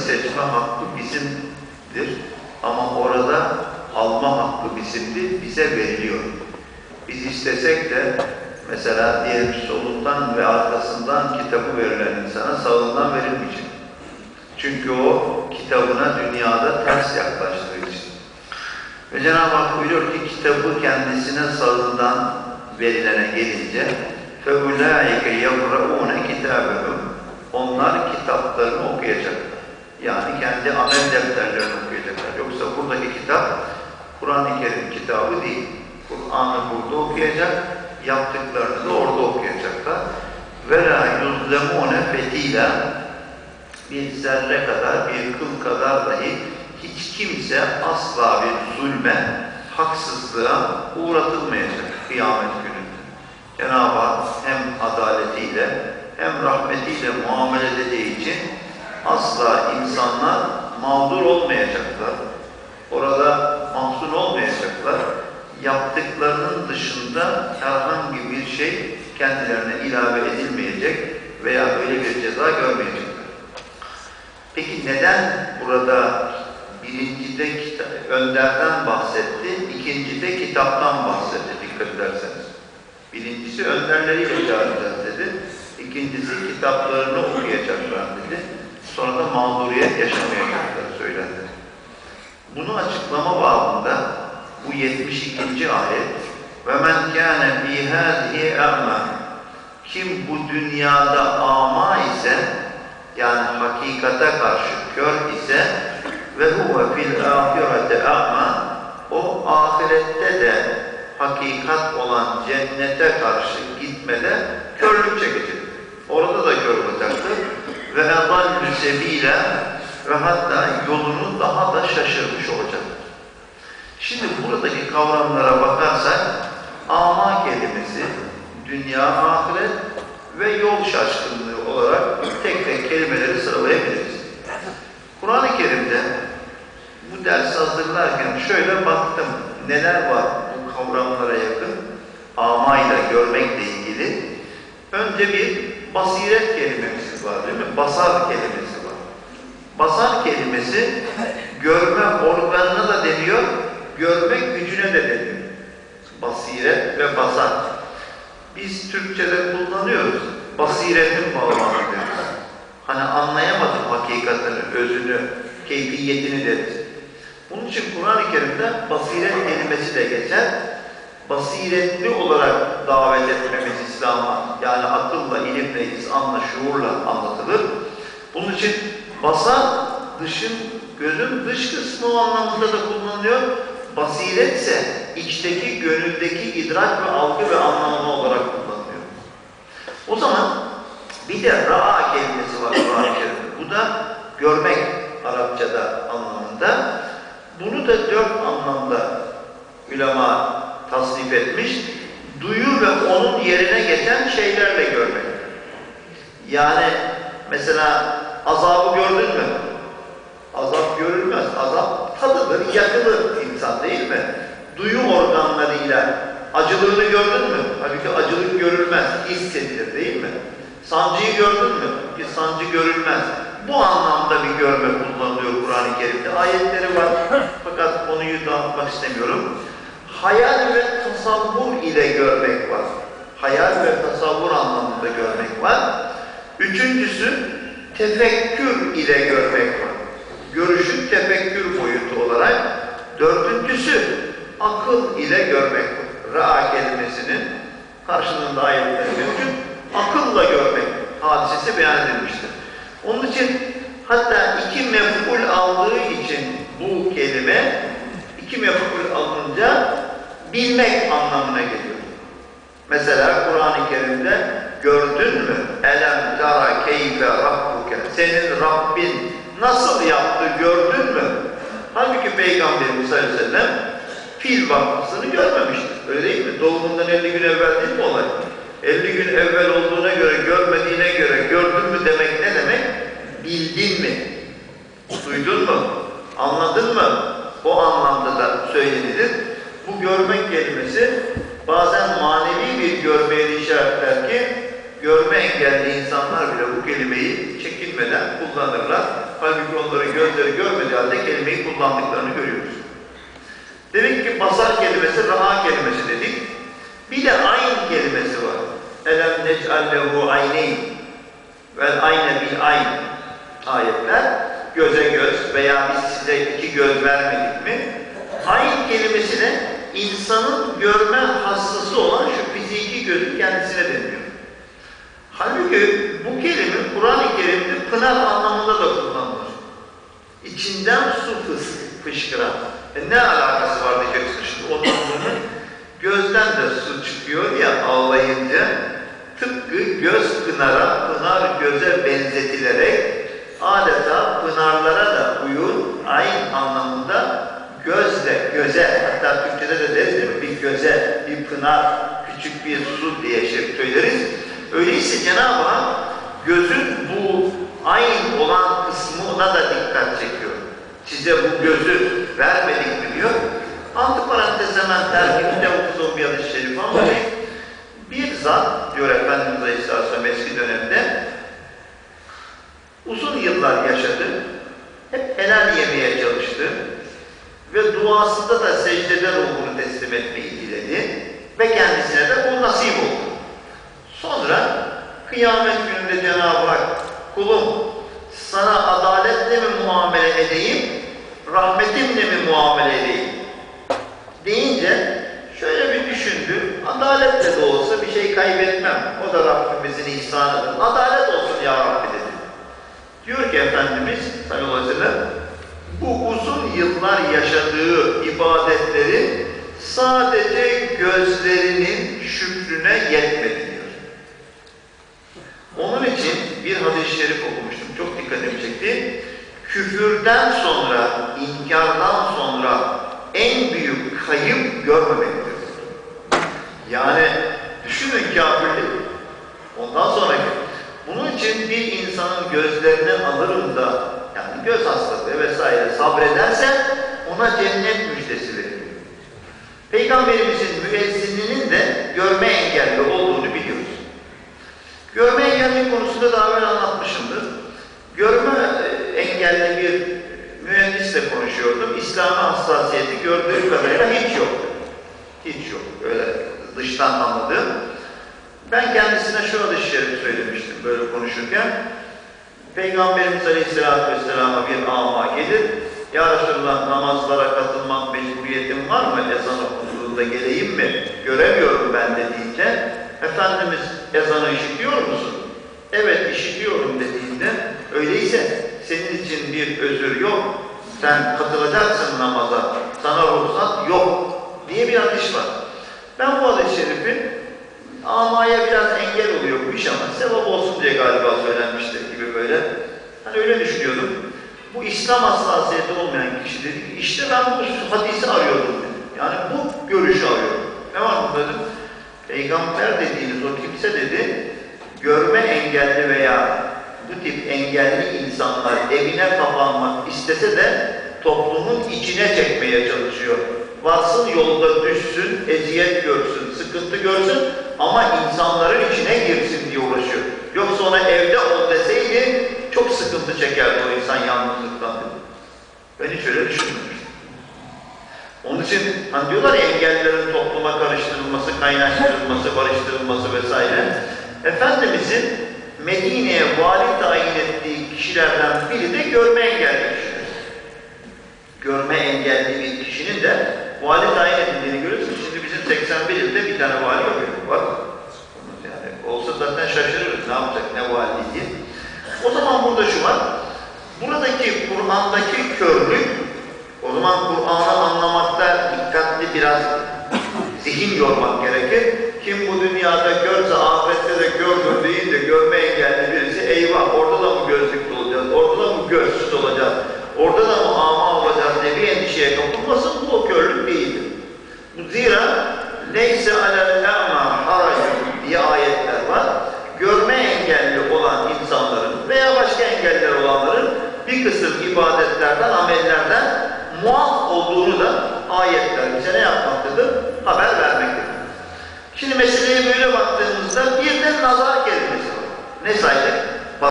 seçme hakkı bizimdir. Ama orada alma hakkı bizimdir, bize veriliyor. Biz istesek de mesela diyelim solundan ve arkasından kitabı verilen insana sağından verilmeyecek. Çünkü o kitabına dünyada ters yaklaştığı için. Ve Cenab-ı Hak buyuruyor ki kitabı kendisine sağından verilene gelince فَاُولَٰئِكَ يَقْرَؤُونَ كِتَابَهُمْ Onlar kitaplarını okuyacaklar. Yani kendi amel defterlerini okuyacaklar. Yoksa buradaki kitap Kur'an-ı Kerim kitabı değil. Kur'an'ı burada okuyacak, yaptıklarını da orada okuyacaklar. وَلَا يُظْلَمُونَ فَتِيلًا Bir zerre kadar, bir kıl kadar dahi hiç kimse asla bir zulme, haksızlığa uğratılmayacak kıyamet gününde. Cenab-ı Hak hem adaletiyle hem rahmetiyle muamele edeceği için asla insanlar mağdur olmayacaklar. Orada mahzun olmayacaklar. Yaptıklarının dışında herhangi bir şey kendilerine ilave edilmeyecek veya öyle bir ceza görmeyecekler. Peki neden burada birincide önderden bahsetti, ikincide kitaptan bahsetti dikkat ederseniz. Birincisi önderleriyle çağıracağız dedi. İkincisi kitaplarını okuyacaklar dedi. Sonra da mağduriyet yaşamayacaklar söylendi. Bunu açıklama babında bu 72. ayet ve men kâne fî e'mâ kim bu dünyada ama ise yani hakikate karşı kör ise ve huve fil ahirete a'ma o ahirette de hakikat olan cennete karşı gitmede körlük çekecek. Orada da kör olacaktır. Ve edallü sebile ve hatta yolunu daha da şaşırmış olacaktır. Şimdi buradaki kavramlara bakarsak ama kelimesi dünya, ahiret ve yol şaşkınlığı olarak tek tek kelimeleri sıralayabiliriz. Kur'an-ı Kerim'de bu ders hazırlarken şöyle baktım neler var bu kavramlara yakın amayla görmekle ilgili. Önce bir basiret var değil mi? Basar kelimesi var. Basar kelimesi görme organına da deniyor, görmek gücüne de deniyor. Basiret ve basar. Biz Türkçe'de kullanıyoruz. Basiretin bağlamı diyoruz. Hani anlayamadım hakikatini, özünü, keyfiyetini deriz. Bunun için Kur'an-ı Kerim'de basiret kelimesi de geçer. Basiretli olarak davet etmemiz İslam'a, yani akılla, ilimle, izanla, şuurla anlatılır. Bunun için basar, dışın, gözün dış kısmı o anlamında da kullanılıyor. Basiret ise içteki, gönüldeki idrak ve algı ve anlamı olarak kullanılıyor. O zaman bir de ra'a kelimesi var Kur'an-ı Kerim'de. Bu da görmek Arapçada anlamında. Bunu da dört anlamda ulema tasnif etmiş. Duyu ve onun yerine geçen şeylerle görmek. Yani mesela azabı gördün mü? Azap görülmez. Azap tadıdır, yakılır insan değil mi? Duyu organlarıyla acılığını gördün mü? Halbuki acılık görülmez, hissedilir değil mi? Sancıyı gördün mü? Ki sancı görülmez. Bu anlamda bir görme kullanılıyor Kur'an-ı Kerim'de. Ayetleri var fakat konuyu dağıtmak istemiyorum. Hayal ve tasavvur ile görmek var. Hayal ve tasavvur anlamında görmek var. Üçüncüsü tefekkür ile görmek var. Görüşün tefekkür boyutu olarak. Dördüncüsü akıl ile görmek var. Ra kelimesinin karşılığında ayetleri mevcut. Akılla görmek hadisesi beyan edilmiştir. Onun için hatta iki mef'ul aldığı için bu kelime iki mef'ul alınca bilmek anlamına geliyor. Mesela Kur'an-ı Kerim'de gördün mü? Elem tara keyfe rabbuke. Senin Rabbin nasıl yaptı gördün mü? Halbuki Peygamberimiz sallallahu aleyhi fil vakfısını görmemiştir. Öyle değil mi? Doğumundan 50 gün evvel değil mi olay? 50 gün evvel olduğuna göre, görmediğine göre gördün mü demek ne demek? Bildin mi? Duydun mu? Anladın mı? O anlamda da söylenilir. Bu görmek kelimesi bazen manevi bir görmeye işaretler ki görme engelli insanlar bile bu kelimeyi çekinmeden kullanırlar. Halbuki onların gözleri görmediği halde kelimeyi kullandıklarını görüyoruz. Demek ki basar kelimesi raha kelimesi dedik. Bir de ayn kelimesi var. Elem nec'allehu ayneyn vel ayne bil ayn ayetler göze göz veya biz size iki göz vermedik mi? Kelimesi de insanın görme hastası olan şu fiziki gözün kendisine deniyor. Halbuki bu kelime Kur'an-ı Kerim'de pınar anlamında da kullanılır. İçinden su fışkıran. E ne alakası var diyeceksin şimdi ondan sonra. Gözden de su çıkıyor ya ağlayınca tıpkı göz pınara, pınar göze benzetilerek adeta pınarlara da uyun aynı anlamında gözle göze hatta Türkçe'de de deriz değil mi? Bir göze, bir pınar, küçük bir su diye şey söyleriz. Öyleyse Cenab-ı Hak gözün bu ayn olan kısmına da dikkat çekiyor. Size bu gözü vermedik mi diyor. Antiparantez hemen terkibinde okuduğum bir hadis-i şerif ama bir zat diyor Efendimiz Aleyhisselam eski dönemde uzun yıllar yaşadı. Hep helal yemeye çalıştı. Ve duasında da secdede ruhunu teslim etmeyi diledi. Ve kendisine de bu nasip oldu. Sonra kıyamet gününde Cenab-ı Hak kulum sana adaletle mi muamele edeyim, rahmetimle mi muamele edeyim? Deyince şöyle bir düşündü, adaletle de olsa bir şey kaybetmem. O da Rabbimizin ihsanıdır. Adalet olsun ya Rabbi dedi. Diyor ki Efendimiz sallallahu aleyhi ve sellem, bu uzun yıllar yaşadığı ibadetleri sadece gözlerinin şükrüne yetmedi diyor. Onun için bir hadis-i şerif okumuştum, çok dikkatimi çekti. Küfürden sonra, inkardan sonra en büyük kayıp görmemektir. Yani düşünün kafirlik, ondan sonraki. Bunun için bir insanın gözlerini alırım da, göz hastalığı vesaire sabrederse ona cennet müjdesi verilir. Peygamberimizin müezzininin de görme engelli olduğunu biliyoruz. Görme engelli konusunda daha evvel anlatmışımdır. Görme engelli bir mühendisle konuşuyordum. İslami hassasiyeti gördüğü kadarıyla hiç yok. Hiç yok. Öyle dıştan anladığım. Ben kendisine şu hadis-i şerif söylemiştim böyle konuşurken. Peygamberimiz Aleyhisselatü Vesselam'a bir ama gelir. Ya Resulallah namazlara katılmak mecburiyetim var mı? Ezan okunduğunda geleyim mi? Göremiyorum ben dediğince. Efendimiz ezanı işitiyor musun? Evet işitiyorum dediğinde öyleyse senin için bir özür yok. Sen katılacaksın namaza. Sana ruhsat yok diye bir hadis var. Ben bu hadis-i şerifi amaya biraz engel oluyor bu iş ama sevap olsun diye galiba böyle. Hani öyle düşünüyordum. Bu İslam hassasiyeti olmayan kişi dedi ki işte ben bu hadisi arıyordum dedi. Yani bu görüşü arıyorum. Ne var burada dedim? Peygamber dediğiniz o kimse dedi görme engelli veya bu tip engelli insanlar evine kapanmak istese de toplumun içine çekmeye çalışıyor. Varsın yolda düşsün, eziyet görsün, sıkıntı görsün ama insanların içine girsin diye uğraşıyor. Yoksa ona evde ol deseydi çok sıkıntı çekerdi o insan yalnızlıktan. Ben hiç öyle düşünmemiştim. Onun için hani diyorlar ya engellilerin topluma karıştırılması, kaynaştırılması, barıştırılması vesaire. Efendimizin Medine'ye vali tayin ettiği kişilerden biri de görme engelli kişidir. Görme engelli bir kişinin de vali tayin edildiğini görüyorsunuz. Şimdi bizim 81 ilde bir tane vali yok. Var. Yani olsa zaten şaşırırız ne yapacak, ne vali diye. O zaman burada şu var. Buradaki Kur'an'daki körlük o zaman Kur'an'ı anlamakta dikkatli biraz zihin yormak gerekir. Kim bu dünyada görse ahirette de gördür deyince görme engelli birisi eyvah orada da mı gözlüklü olacağız, orada da mı gözsüz olacağız, orada da mı ama olacağız diye bir endişeye kapılmasın bu o körlük değildir. Zira neyse alel ema haracun diye ayetler var. Görme engelli olan insanların veya başka engeller olanların bir kısım ibadetlerden, amellerden muaf olduğunu da ayetler bize ne yapmaktadır? Haber vermektedir. Şimdi meseleye böyle baktığımızda bir de nazar kelimesi ne saydı?